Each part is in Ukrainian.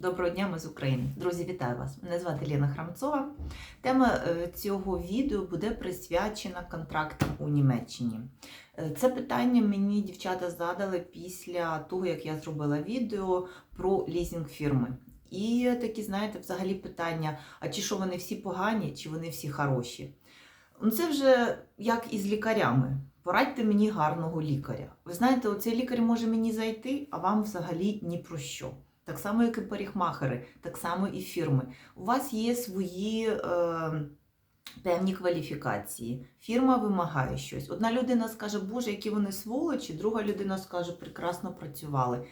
Доброго дня, ми з України. Друзі, вітаю вас! Мене звати Лена Храмцова. Тема е, цього відео буде присвячена контрактам у Німеччині. Е, Це питання мені дівчата задали після того, як я зробила відео про лізінг фірми. І такі, знаєте, взагалі питання: а чи що вони всі погані, чи вони всі хороші? Ну, Це вже як із лікарями. Порадьте мені гарного лікаря. Ви знаєте, оцей лікар може мені зайти, а вам взагалі ні про що. Так само, як і парикмахери, так само і фірми. У вас є свої е, певні кваліфікації. Фірма вимагає щось. Одна людина скаже, Боже, які вони сволочі, друга людина скаже, прекрасно працювали.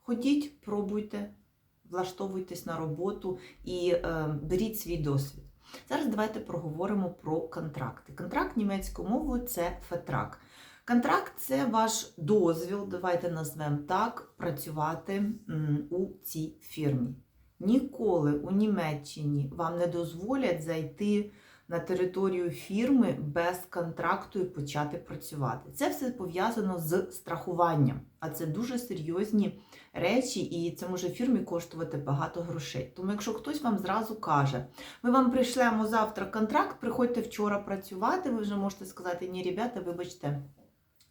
Ходіть, пробуйте, влаштовуйтесь на роботу і е, беріть свій досвід. Зараз давайте проговоримо про контракти. Контракт німецькою мовою це фетрак. Контракт це ваш дозвіл, давайте назвемо так, працювати у цій фірмі. Ніколи у Німеччині вам не дозволять зайти на територію фірми без контракту і почати працювати. Це все пов'язано з страхуванням, а це дуже серйозні речі, і це може фірмі коштувати багато грошей. Тому, якщо хтось вам зразу каже, ми вам прийшлемо завтра контракт, приходьте вчора працювати, ви вже можете сказати, ні, ребята, вибачте.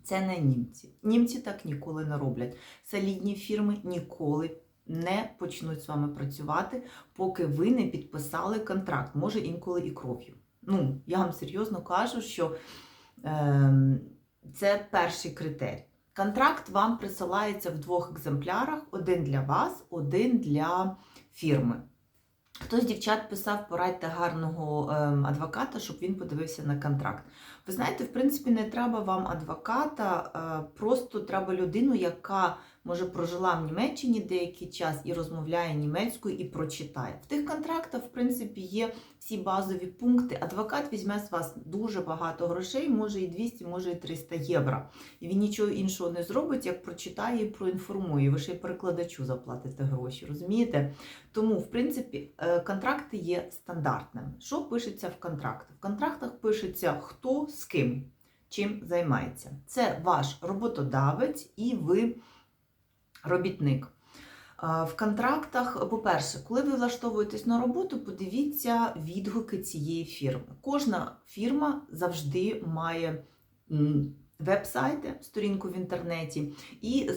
Це не німці. Німці так ніколи не роблять. Солідні фірми ніколи не почнуть з вами працювати, поки ви не підписали контракт, може інколи і кров'ю. Ну, я вам серйозно кажу, що е, це перший критерій. Контракт вам присилається в двох екземплярах: один для вас, один для фірми. Хтось дівчат писав, порадьте гарного ем, адвоката, щоб він подивився на контракт. Ви знаєте, в принципі, не треба вам адвоката, е, просто треба людину, яка може прожила в Німеччині деякий час і розмовляє німецькою і прочитає. В тих контрактах, в принципі, є всі базові пункти. Адвокат візьме з вас дуже багато грошей, може і 200, може і 300 євро. І він нічого іншого не зробить, як прочитає і проінформує. Ви ще й перекладачу заплатите гроші, розумієте? Тому, в принципі, е, контракти є стандартними. Що пишеться в контрактах? В контрактах пишеться хто з ким, чим займається. Це ваш роботодавець і ви робітник. В контрактах, по-перше, коли ви влаштовуєтесь на роботу, подивіться відгуки цієї фірми. Кожна фірма завжди має веб-сайти, сторінку в інтернеті, і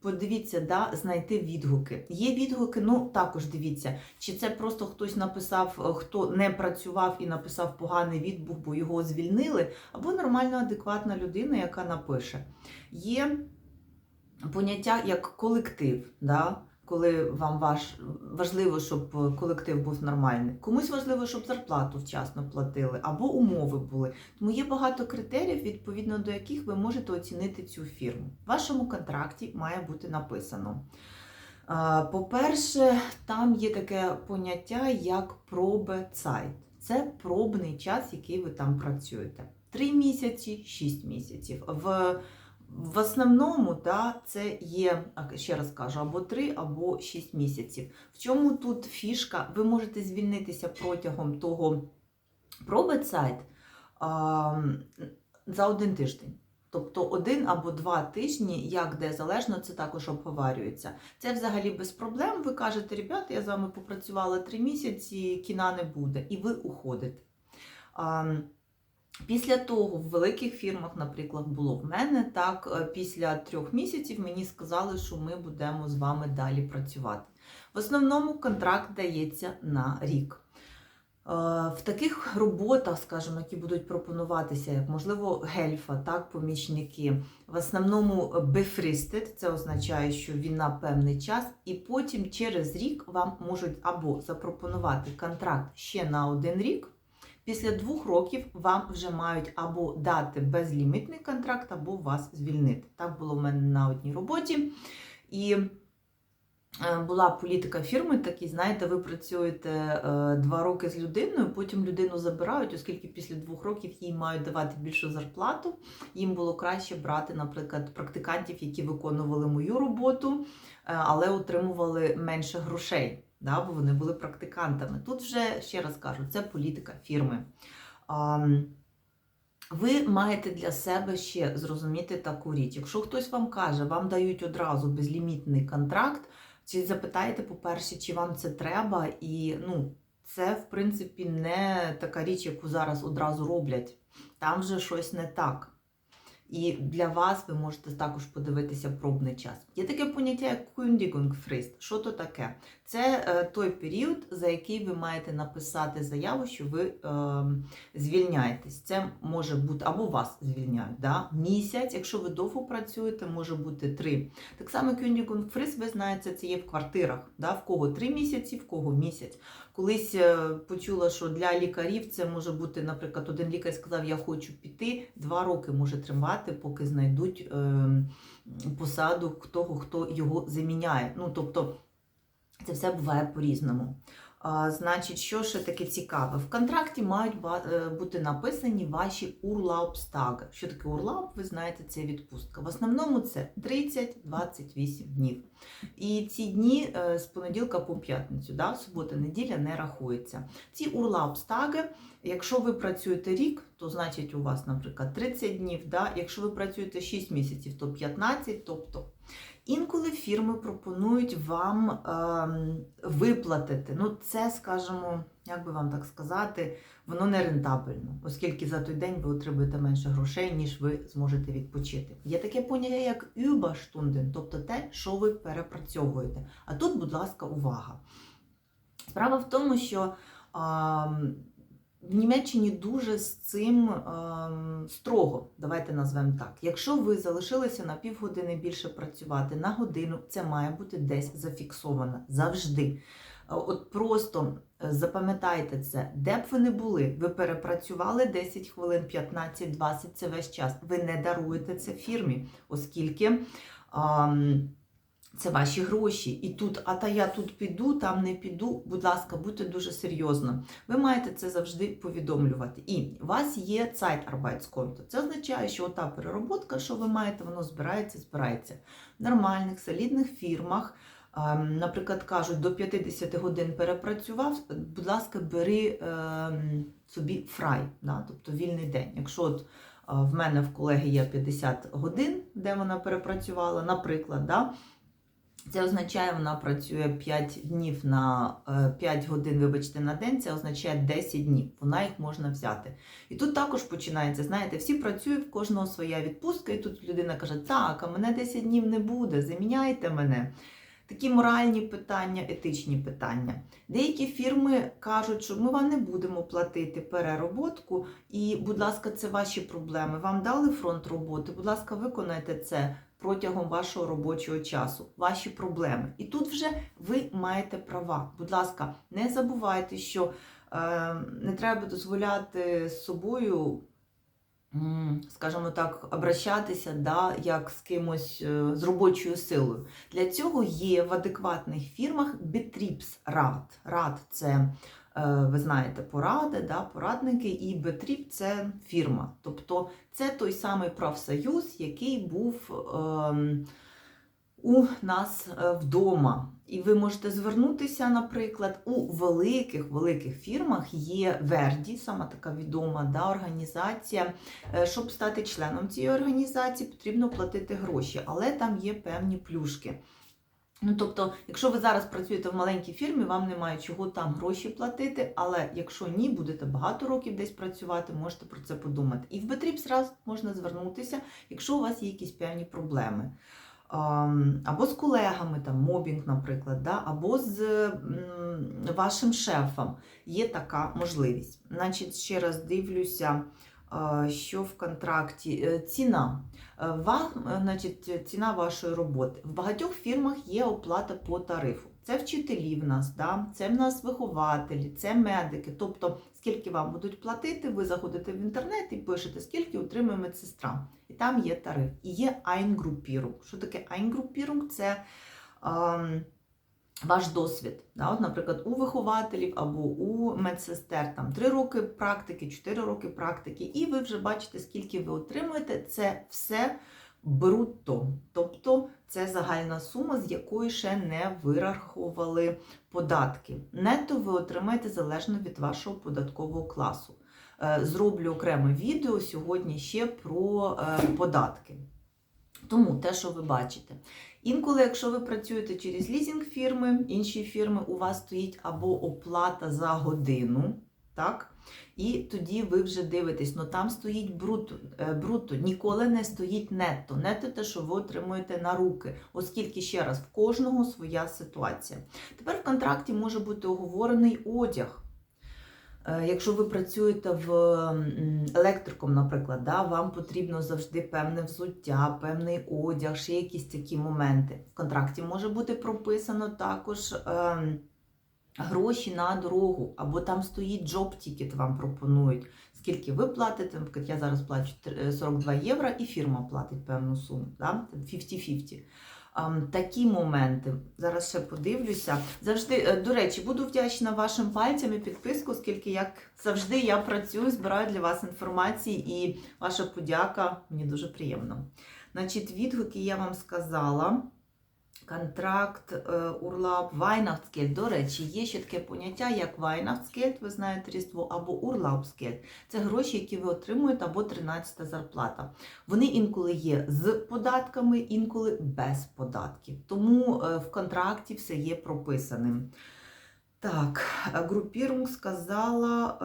подивіться, да, знайти відгуки. Є відгуки, ну також дивіться, чи це просто хтось написав, е, хто не працював і написав поганий відгук, бо його звільнили, або нормальна, адекватна людина, яка напише. Є поняття як колектив. Да? Коли вам важ, важливо, щоб колектив був нормальний. Комусь важливо, щоб зарплату вчасно платили, або умови були. Тому є багато критеріїв, відповідно до яких ви можете оцінити цю фірму. В вашому контракті має бути написано. По-перше, там є таке поняття, як пробецайт. Це пробний час, який ви там працюєте. Три місяці, шість місяців. В в основному да, це є, ще раз кажу, або 3, або 6 місяців. В чому тут фішка? Ви можете звільнитися протягом того пробецайт а, за один тиждень. Тобто один або два тижні, як де залежно, це також обговорюється. Це взагалі без проблем. Ви кажете, ребята, я з вами попрацювала три місяці, кіна не буде, і ви уходите. Після того в великих фірмах, наприклад, було в мене так, е, після трьох місяців мені сказали, що ми будемо з вами далі працювати. В основному контракт дається на рік. Е, В таких роботах, скажімо, які будуть пропонуватися, як можливо, гельфа, так, помічники, в основному befristed, це означає, що він на певний час, і потім через рік вам можуть або запропонувати контракт ще на один рік. Після двох років вам вже мають або дати безлімітний контракт, або вас звільнити. Так було в мене на одній роботі. І е, була політика фірми, такі, знаєте, ви працюєте е, два роки з людиною, потім людину забирають, оскільки після двох років їй мають давати більшу зарплату. Їм було краще брати, наприклад, практикантів, які виконували мою роботу, е, але отримували менше грошей да, бо вони були практикантами. Тут вже, ще раз кажу, це політика фірми. Ви маєте для себе ще зрозуміти таку річ. Якщо хтось вам каже, вам дають одразу безлімітний контракт, Чи запитаєте, по-перше, чи вам це треба, і ну, це, в принципі, не така річ, яку зараз одразу роблять. Там вже щось не так. І для вас ви можете також подивитися пробний час. Є таке поняття, як Kündigungsfrist. Що то таке? Це е, той період, за який ви маєте написати заяву, що ви е, звільняєтесь. Це може бути або вас звільняють. Да? Місяць, якщо ви довго працюєте, може бути три. Так само Kündigungsfrist, ви знаєте, це є в квартирах. Да? В кого три місяці, в кого місяць. Колись е, почула, що для лікарів це може бути, наприклад, один лікар сказав, я хочу піти, два роки може тримати, поки знайдуть е, посаду того, хто його заміняє. Ну, тобто, це все буває по-різному. Значить, що ще таке цікаве? В контракті мають е, бути написані ваші урлаубстаги. Що таке урлауб? Ви знаєте, це відпустка. В основному це 30-28 днів. І ці дні е, з понеділка по п'ятницю, да, субота, неділя не рахується. Ці урлаубстаги, якщо ви працюєте рік, то значить у вас, наприклад, 30 днів. Да? Якщо ви працюєте 6 місяців, то 15, тобто. Інколи фірми пропонують вам ем, виплатити. Ну, це, скажімо, як би вам так сказати, воно не рентабельно, оскільки за той день ви отримуєте менше грошей, ніж ви зможете відпочити. Є таке поняття, як Überstunden, тобто те, що ви перепрацьовуєте. А тут, будь ласка, увага. Справа в тому, що ем, в Німеччині дуже з цим ем, строго, давайте назвемо так. Якщо ви залишилися на півгодини більше працювати на годину, це має бути десь зафіксовано завжди. Е, От просто е, запам'ятайте це, де б ви не були, ви перепрацювали 10 хвилин, 15, 20, це весь час. Ви не даруєте це фірмі, оскільки. ем, це ваші гроші. І тут, а та я тут піду, там не піду. Будь ласка, будьте дуже серйозно. Ви маєте це завжди повідомлювати. І у вас є Zeitarbeitskonto. Це означає, що ота перероботка, що ви маєте, воно збирається, збирається. В нормальних, солідних фірмах. ем, Наприклад, кажуть, до 50 годин перепрацював, будь ласка, бери ем, собі фрай, да? тобто вільний день. Якщо от а, в мене в колеги є 50 годин, де вона перепрацювала, наприклад, да? Це означає, вона працює 5 днів на е, 5 годин, вибачте, на день, це означає 10 днів. Вона їх можна взяти. І тут також починається, знаєте, всі працюють, в кожного своя відпустка, і тут людина каже, так, а мене 10 днів не буде, заміняйте мене. Такі моральні питання, етичні питання. Деякі фірми кажуть, що ми вам не будемо платити перероботку, і, будь ласка, це ваші проблеми. Вам дали фронт роботи, будь ласка, виконайте це протягом вашого робочого часу, ваші проблеми. І тут вже ви маєте права. Будь ласка, не забувайте, що е, не треба дозволяти з собою, скажімо так, обращатися да, як з кимось е, з робочою силою. Для цього є в адекватних фірмах Betriebsrat. Рад це. Е, Ви знаєте, поради, да, порадники, і Бетріп це фірма. Тобто це той самий профсоюз, який був ем, у нас е, вдома. І ви можете звернутися, наприклад, у великих великих фірмах є Верді, сама така відома да, організація. Е, Щоб стати членом цієї організації, потрібно платити гроші, але там є певні плюшки. Ну, тобто, якщо ви зараз працюєте в маленькій фірмі, вам немає чого там гроші платити, але якщо ні, будете багато років десь працювати, можете про це подумати. І в Бетріп зразу можна звернутися, якщо у вас є якісь певні проблеми. Або з колегами, там, мобінг, наприклад, да? або з вашим шефом є така можливість. Значить, ще раз дивлюся, що в контракті. Е, Ціна. Е, Вам, е, значить, ціна вашої роботи. В багатьох фірмах є оплата по тарифу. Це вчителі в нас, да? це в нас вихователі, це медики. Тобто, скільки вам будуть платити, ви заходите в інтернет і пишете, скільки отримує медсестра. І там є тариф. І є Eingruppierung. Що таке Eingruppierung? Це ем, ваш досвід. Да? От, наприклад, у вихователів або у медсестер там 3 роки практики, 4 роки практики, і ви вже бачите, скільки ви отримуєте. Це все брутто. Тобто це загальна сума, з якої ще не вираховували податки. Нетто ви отримаєте залежно від вашого податкового класу. Е, Зроблю окреме відео сьогодні ще про е, податки. Тому те, що ви бачите. Інколи, якщо ви працюєте через лізінг фірми, інші фірми, у вас стоїть або оплата за годину, так? І тоді ви вже дивитесь, ну там стоїть бруто, е, бруто, ніколи не стоїть нетто. Нетто те, що ви отримуєте на руки, оскільки ще раз в кожного своя ситуація. Тепер в контракті може бути оговорений одяг. Е, Якщо ви працюєте в електриком, наприклад, да, вам потрібно завжди певне взуття, певний одяг, ще якісь такі моменти. В контракті може бути прописано також ем, гроші на дорогу, або там стоїть джоб тікет, вам пропонують. Скільки ви платите, наприклад, я зараз плачу 42 євро, і фірма платить певну суму, да? 50-50. Такі моменти. Зараз ще подивлюся. Завжди, е, до речі, буду вдячна вашим пальцям і підписку, оскільки, як завжди, я працюю, збираю для вас інформації, і ваша подяка мені дуже приємно. Значить, відгуки я вам сказала. Контракт, е, урлап, Weihnachtsgeld. До речі, є ще таке поняття, як Weihnachtsgeld, ви знаєте Різдво, або Urlaubsgeld. Це гроші, які ви отримуєте, або 13 зарплата. Вони інколи є з податками, інколи без податків. Тому е, в контракті все є прописаним. Так, е, групірунг сказала.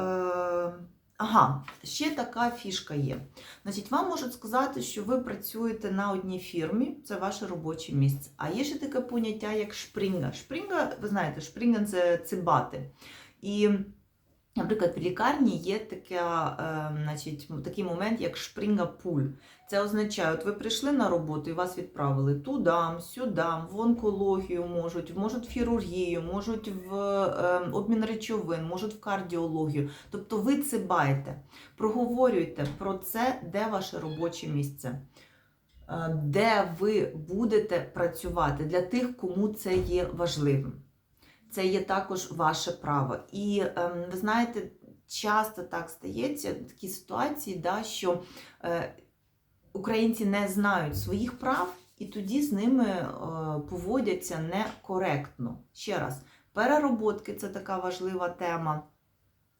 Ага, ще така фішка є. Значить, вам можуть сказати, що ви працюєте на одній фірмі, це ваше робоче місце. А є ще таке поняття, як шпринга. Шпринга, ви знаєте, шпринга це цибати. І, наприклад, в лікарні є така, е, значить, такий момент, як шпринга-пуль. Це означає, от ви прийшли на роботу і вас відправили туди, сюди, в онкологію можуть, можуть в хірургію, можуть в е, обмін речовин, можуть в кардіологію. Тобто ви цибаєте, проговорюйте про це, де ваше робоче місце, е, де ви будете працювати для тих, кому це є важливим. Це є також ваше право. І ем, ви знаєте, часто так стається такі ситуації, да, що е, українці не знають своїх прав, і тоді з ними е, поводяться некоректно. Ще раз, перероботки це така важлива тема.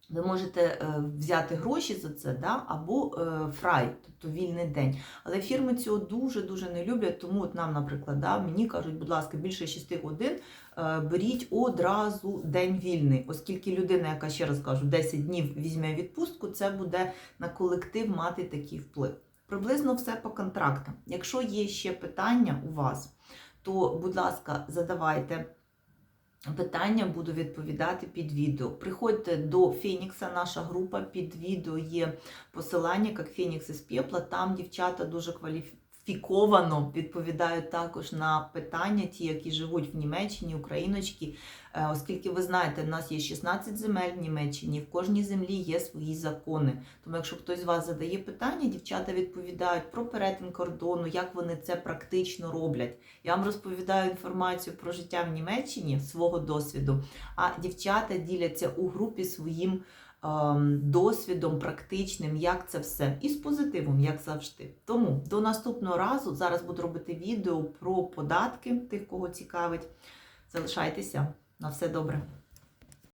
Ви можете е, взяти гроші за це, да? або е, фрай, тобто вільний день. Але фірми цього дуже-дуже не люблять, тому от нам, наприклад, да, мені кажуть, будь ласка, більше 6 годин е, беріть одразу день вільний, оскільки людина, яка ще раз кажу, 10 днів візьме відпустку, це буде на колектив мати такий вплив. Приблизно все по контрактам. Якщо є ще питання у вас, то, будь ласка, задавайте. Питання буду відповідати під відео. Приходьте до Фенікса, наша група під відео є посилання, як Фенікс із Пепла. Там дівчата дуже кваліфіковано відповідають також на питання, ті, які живуть в Німеччині, україночки. Е, Оскільки ви знаєте, в нас є 16 земель в Німеччині, в кожній землі є свої закони. Тому, якщо хтось з вас задає питання, дівчата відповідають про перетин кордону, як вони це практично роблять. Я вам розповідаю інформацію про життя в Німеччині, свого досвіду, а дівчата діляться у групі своїм досвідом практичним, як це все, і з позитивом, як завжди. Тому до наступного разу зараз буду робити відео про податки, тих, кого цікавить. Залишайтеся на все добре.